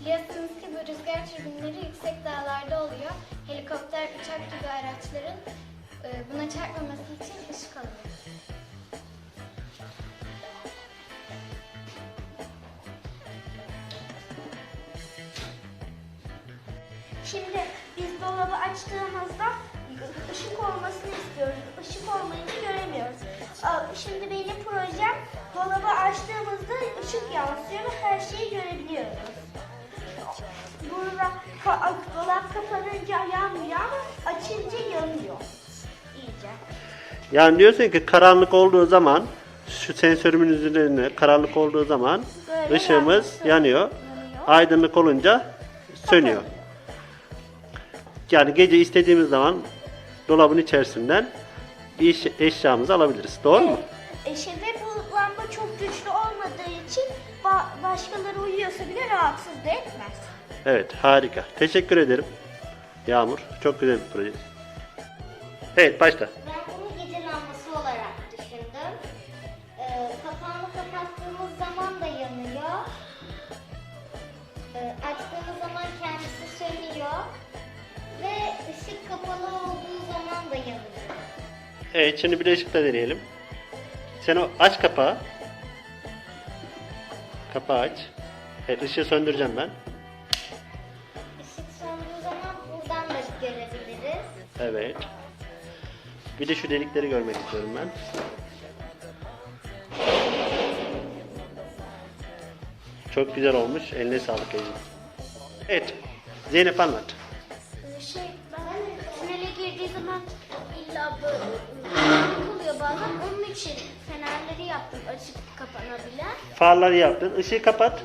Biliyorsunuz ki bu rüzgar türbinleri yüksek dağlarda oluyor. Helikopter, uçak gibi araçların e, buna çarpmaması için ışık alıyor. Şimdi biz dolabı açtığımızda ışık olmasını istiyoruz. Işık olmayınca göremiyoruz. Şimdi benim projem dolabı açtığımızda ışık yansıyor ve her şeyi görebiliyoruz. Burada dolap kapanınca yanmıyor ama açınca yanıyor. İyice. Yani diyorsun ki karanlık olduğu zaman şu sensörümün üzerine karanlık olduğu zaman Böyle ışığımız yanıyor. Yanıyor. Aydınlık olunca sönüyor. Yani gece istediğimiz zaman dolabın içerisinden iş, eşyamızı alabiliriz. Doğru mu? E şimdi bu lamba çok güçlü olmadığı için ba- başkaları uyuyorsa bile rahatsız da etmez. Evet harika. Teşekkür ederim. Yağmur. Çok güzel bir proje. Evet başla. Evet şimdi bir de ışıkla deneyelim. Sen o aç kapağı. Kapağı aç. Evet ışığı söndüreceğim ben. Işık söndüğü zaman buradan da görebiliriz. Evet. Bir de şu delikleri görmek istiyorum ben. Çok güzel olmuş. Eline sağlık Ecin. Evet. Zeynep anlat. Şey, ben tünele girdiği zaman illa böyle oluyor bazen. Onun için fenerleri yaptım açık kapanabilen. Farları yaptın. Işığı kapat.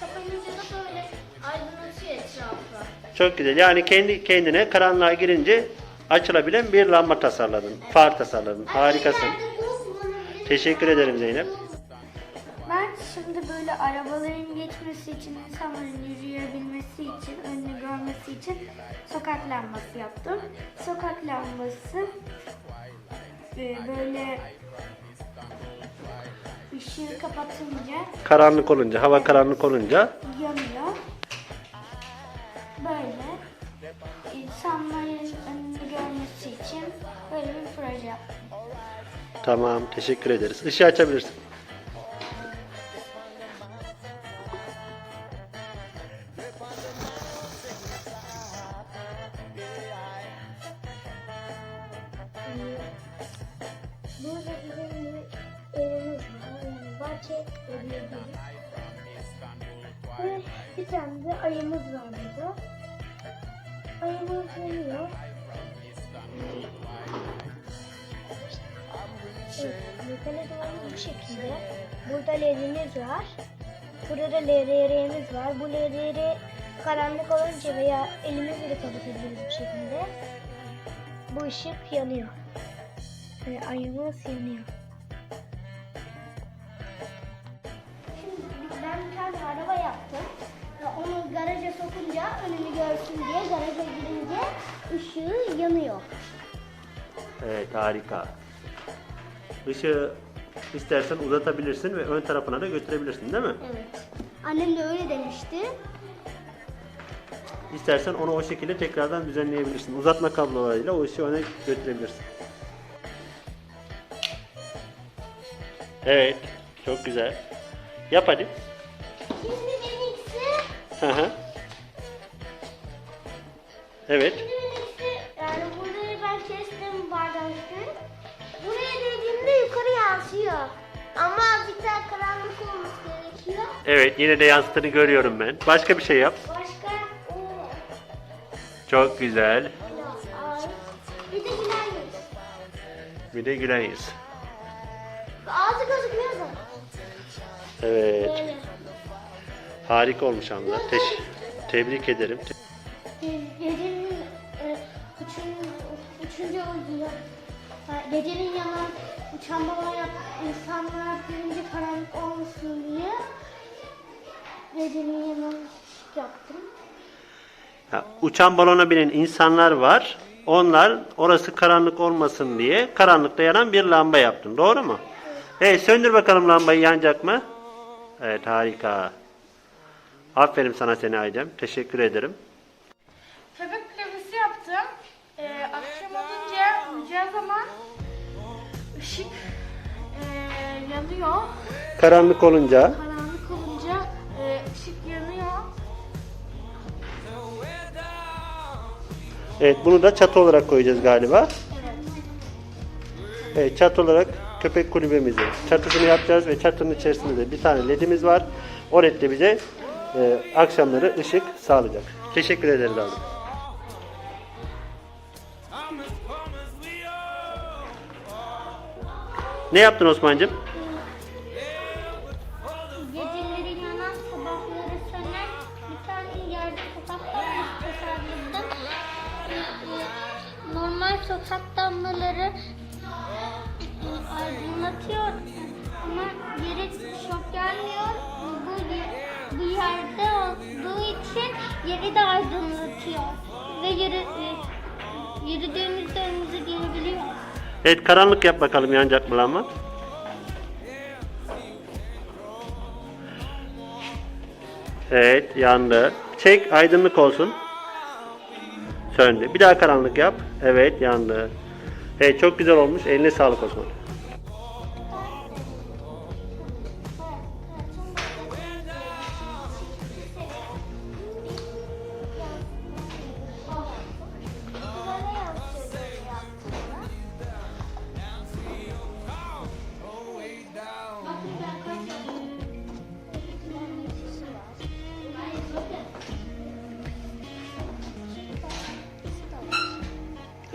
Kapanınca da böyle aydınlatıyor etrafı. Çok güzel. Yani kendi kendine karanlığa girince açılabilen bir lamba tasarladın. Far tasarladın. Harikasın. Teşekkür ederim Zeynep. Ben şimdi böyle arabaların geçmesi için, insanların yürüyebilmesi için, önünü görmesi için sokak lambası yaptım. Sokak lambası e, böyle ışığı kapatınca Karanlık olunca, hava karanlık olunca yanıyor. Böyle insanların önünü görmesi için böyle bir proje yaptım. tamam. Teşekkür ederiz. Işığı açabilirsin. Ve bir tane de ayımız var burada. Ayımız yanıyor. Evet, yukarı doğru bu şekilde. Burada ledimiz var. Burada da LRR'miz var. Bu LRR karanlık olunca veya elimizle kapatabiliriz bu şekilde. Bu ışık yanıyor. Ve ayımız yanıyor. Yaptım. Onu garaja sokunca önünü görsün diye garaja girince ışığı yanıyor. Evet harika. Işığı istersen uzatabilirsin ve ön tarafına da götürebilirsin değil mi? Evet. Annem de öyle demişti. İstersen onu o şekilde tekrardan düzenleyebilirsin. Uzatma kablolarıyla o ışığı öne götürebilirsin. Evet. Çok güzel. Yap hadi. Hı hı. Evet. yani burayı ben kestim bardakları. Buraya dediğimde yukarı yansıyor. Ama bir tane karanlık olması gerekiyor. Evet yine de yansıtını görüyorum ben. Başka bir şey yap. Başka o Çok güzel. bir de gülen yüz. Bir de gülen yüz. Ağzı gözükmüyor da. Evet. Böyle. Harika olmuş Hamza. Teş- tebrik ederim. Gecenin e, üçün, üçüncü ha, gecenin yanan uçan balon yap, insanlar gelince karanlık olmasın diye gecenin yanan ışık yaptım. Ha, uçan balona binen insanlar var. Onlar orası karanlık olmasın diye karanlıkta yanan bir lamba yaptın. Doğru mu? Evet söndür bakalım lambayı yanacak mı? Evet harika. Aferin sana seni Aydem. Teşekkür ederim. Köpek klavesi yaptım. Ee, akşam olunca uyuyacağı zaman ışık ee, yanıyor. Karanlık olunca Karanlık olunca ee, ışık yanıyor. evet bunu da çatı olarak koyacağız galiba. Evet. Evet çatı olarak köpek kulübemizi çatısını yapacağız ve çatının içerisinde de bir tane ledimiz var. O led de bize e, akşamları ışık sağlayacak. Teşekkür ederiz abi. Ne yaptın Osman'cığım? Geceleri yanan, sabahları sönen bir tane yerde sokakta tasarladım. Normal sokak damlaları aydınlatıyor ama yere çok gelmiyor. Bu, bu yerde olduğu için yeri de aydınlatıyor. Ve yürü, e, yürüdüğümüzde önümüze gelebiliyor. Evet karanlık yap bakalım yanacak mı lamba? Evet yandı. Çek aydınlık olsun. Söndü. Bir daha karanlık yap. Evet yandı. Evet çok güzel olmuş. Eline sağlık Osman.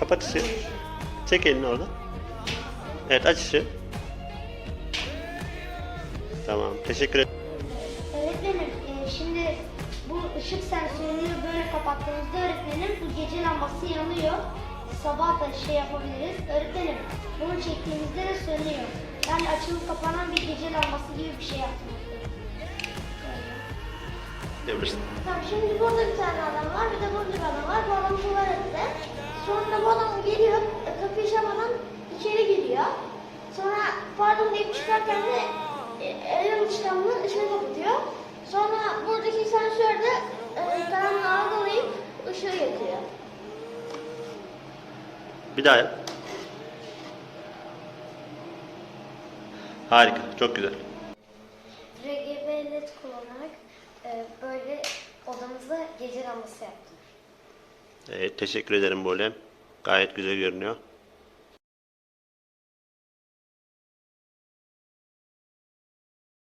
Kapat ışığı. Çek elini orada. Evet aç ışığı. Tamam teşekkür ederim. Öğretmenim e, şimdi bu ışık sensörünü böyle kapattığımızda öğretmenim bu gece lambası yanıyor. Sabah da şey yapabiliriz. Öğretmenim bunu çektiğimizde de sönüyor. Yani açılıp kapanan bir gece lambası gibi bir şey yapmak. Demirsin. Tamam şimdi burada bir tane adam var, bir de burada bir adam var. Bu adam tuvalette. Sonra bu adam geliyor, e, kapıyı çalmadan içeri giriyor. Sonra pardon deyip çıkarken de e, el alışkanlığı ışığı kapatıyor. Sonra buradaki sensör de e, karanlığı algılayıp ışığı yakıyor. Bir daha yap. Harika. Çok güzel. RGB led kullanarak e, böyle odamıza gece lambası yaptım. Evet, teşekkür ederim Bolem. Gayet güzel görünüyor.